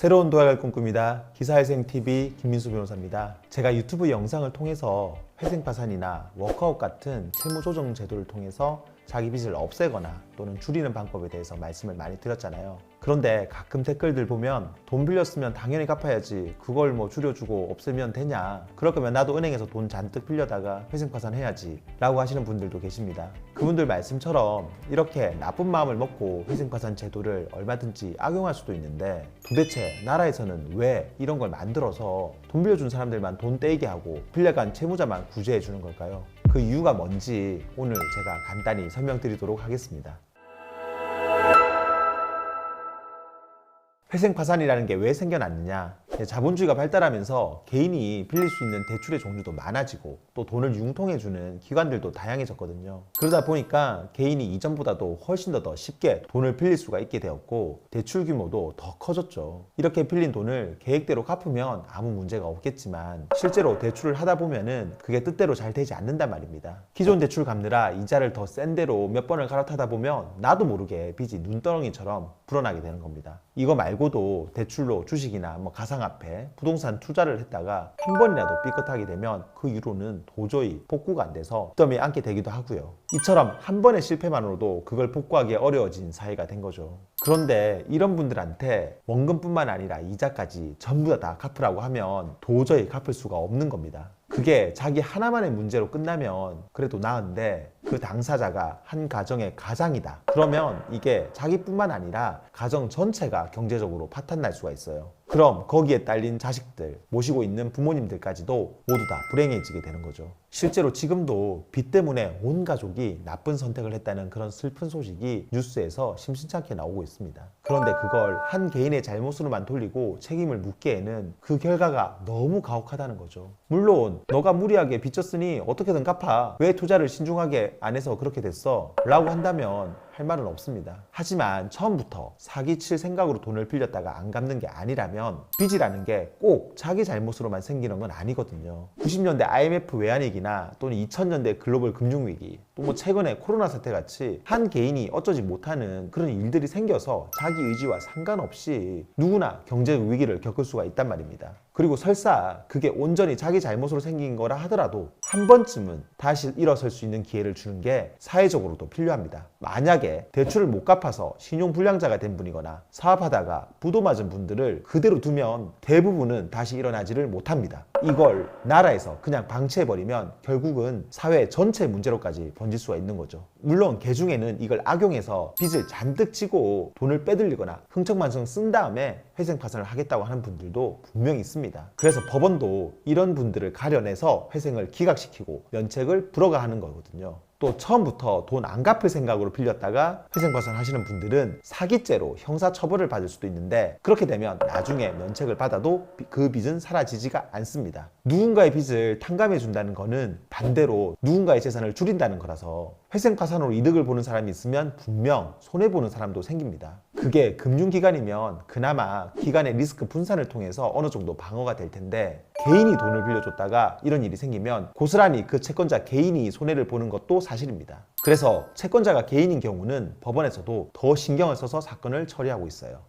새로운 도약을 꿈꿉니다. 기사회생TV 김민수 변호사입니다. 제가 유튜브 영상을 통해서 회생 파산이나 워크아웃 같은 채무 조정 제도를 통해서 자기 빚을 없애거나 또는 줄이는 방법에 대해서 말씀을 많이 드렸잖아요. 그런데 가끔 댓글들 보면 돈 빌렸으면 당연히 갚아야지 그걸 뭐 줄여주고 없애면 되냐 그럴 거면 나도 은행에서 돈 잔뜩 빌려다가 회생 파산 해야지 라고 하시는 분들도 계십니다. 그분들 말씀처럼 이렇게 나쁜 마음을 먹고 회생 파산 제도를 얼마든지 악용할 수도 있는데 도대체 나라에서는 왜 이런 걸 만들어서 돈 빌려준 사람들만 돈 떼이게 하고 빌려간 채무자만 구제해 주는 걸까요? 그 이유가 뭔지 오늘 제가 간단히 설명드리도록 하겠습니다. 회생 파산이라는 게 왜 생겨났느냐? 자본주의가 발달하면서 개인이 빌릴 수 있는 대출의 종류도 많아지고 또 돈을 융통해주는 기관들도 다양해졌거든요. 그러다 보니까 개인이 이전보다도 훨씬 더, 더 쉽게 돈을 빌릴 수가 있게 되었고 대출 규모도 더 커졌죠. 이렇게 빌린 돈을 계획대로 갚으면 아무 문제가 없겠지만 실제로 대출을 하다 보면은 그게 뜻대로 잘 되지 않는단 말입니다. 기존 대출 갚느라 이자를 더 센 대로 몇 번을 갈아타다 보면 나도 모르게 빚이 눈덩이처럼 불어나게 되는 겁니다. 이거 말고도 대출로 주식이나 뭐 가상화 폐, 부동산 투자를 했다가 한 번이라도 삐끗하게 되면 그 이후로는 도저히 복구가 안 돼서 덤에 앉게 되기도 하고요. 이처럼 한 번의 실패만으로도 그걸 복구하기 어려워진 사회가 된 거죠. 그런데 이런 분들한테 원금뿐만 아니라 이자까지 전부 다, 다 갚으라고 하면 도저히 갚을 수가 없는 겁니다. 그게 자기 하나만의 문제로 끝나면 그래도 나은데 그 당사자가 한 가정의 가장이다. 그러면 이게 자기뿐만 아니라 가정 전체가 경제적으로 파탄 날 수가 있어요. 그럼 거기에 딸린 자식들, 모시고 있는 부모님들까지도 모두 다 불행해지게 되는 거죠. 실제로 지금도 빚 때문에 온 가족이 나쁜 선택을 했다는 그런 슬픈 소식이 뉴스에서 심심찮게 나오고 있습니다. 그런데 그걸 한 개인의 잘못으로만 돌리고 책임을 묻기에는 그 결과가 너무 가혹하다는 거죠. 물론 너가 무리하게 빚졌으니 어떻게든 갚아. 왜 투자를 신중하게 안 해서 그렇게 됐어? 라고 한다면 할 말은 없습니다. 하지만 처음부터 사기칠 생각으로 돈을 빌렸다가 안 갚는 게 아니라면 빚이라는 게 꼭 자기 잘못으로만 생기는 건 아니거든요. 90년대 IMF 외환위기나 또는 2000년대 글로벌 금융위기 또 뭐 최근에 코로나 사태 같이 한 개인이 어쩌지 못하는 그런 일들이 생겨서 자기 의지와 상관없이 누구나 경제 위기를 겪을 수가 있단 말입니다. 그리고 설사 그게 온전히 자기 잘못으로 생긴 거라 하더라도 한 번쯤은 다시 일어설 수 있는 기회를 주는 게 사회적으로도 필요합니다. 만약에 대출을 못 갚아서 신용불량자가 된 분이거나 사업하다가 부도 맞은 분들을 그대로 두면 대부분은 다시 일어나지를 못합니다. 이걸 나라에서 그냥 방치해버리면 결국은 사회 전체 문제로까지 번질 수가 있는 거죠. 물론 개중에는 이걸 악용해서 빚을 잔뜩 지고 돈을 빼들리거나 흥청만청 쓴 다음에 회생 파산을 하겠다고 하는 분들도 분명히 있습니다. 그래서 법원도 이런 분들을 가려내서 회생을 기각시키고 면책을 불허가 하는 거거든요. 또 처음부터 돈 안 갚을 생각으로 빌렸다가 회생 파산하시는 분들은 사기죄로 형사 처벌을 받을 수도 있는데 그렇게 되면 나중에 면책을 받아도 그 빚은 사라지지가 않습니다. 누군가의 빚을 탕감해 준다는 거는 반대로 누군가의 재산을 줄인다는 거라서 회생 파산으로 이득을 보는 사람이 있으면 분명 손해 보는 사람도 생깁니다. 그게 금융기관이면 그나마 기관의 리스크 분산을 통해서 어느 정도 방어가 될 텐데 개인이 돈을 빌려줬다가 이런 일이 생기면 고스란히 그 채권자 개인이 손해를 보는 것도 사실입니다. 그래서 채권자가 개인인 경우는 법원에서도 더 신경을 써서 사건을 처리하고 있어요.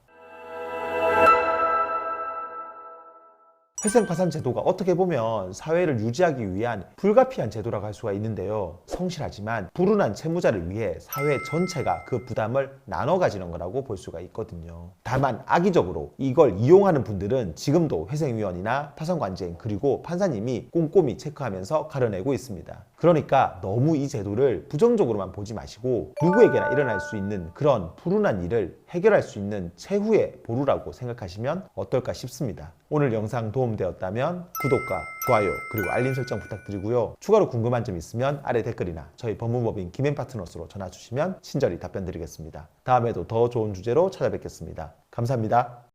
회생 파산 제도가 어떻게 보면 사회를 유지하기 위한 불가피한 제도라고 할 수가 있는데요. 성실하지만 불운한 채무자를 위해 사회 전체가 그 부담을 나눠 가지는 거라고 볼 수가 있거든요. 다만 악의적으로 이걸 이용하는 분들은 지금도 회생위원이나 파산관제인 그리고 판사님이 꼼꼼히 체크하면서 가려내고 있습니다. 그러니까 너무 이 제도를 부정적으로만 보지 마시고 누구에게나 일어날 수 있는 그런 불운한 일을 해결할 수 있는 최후의 보루라고 생각하시면 어떨까 싶습니다. 오늘 영상 도움되었다면 구독과 좋아요 그리고 알림 설정 부탁드리고요. 추가로 궁금한 점 있으면 아래 댓글이나 저희 법무법인 김앤 파트너스로 전화 주시면 친절히 답변 드리겠습니다. 다음에도 더 좋은 주제로 찾아뵙겠습니다. 감사합니다.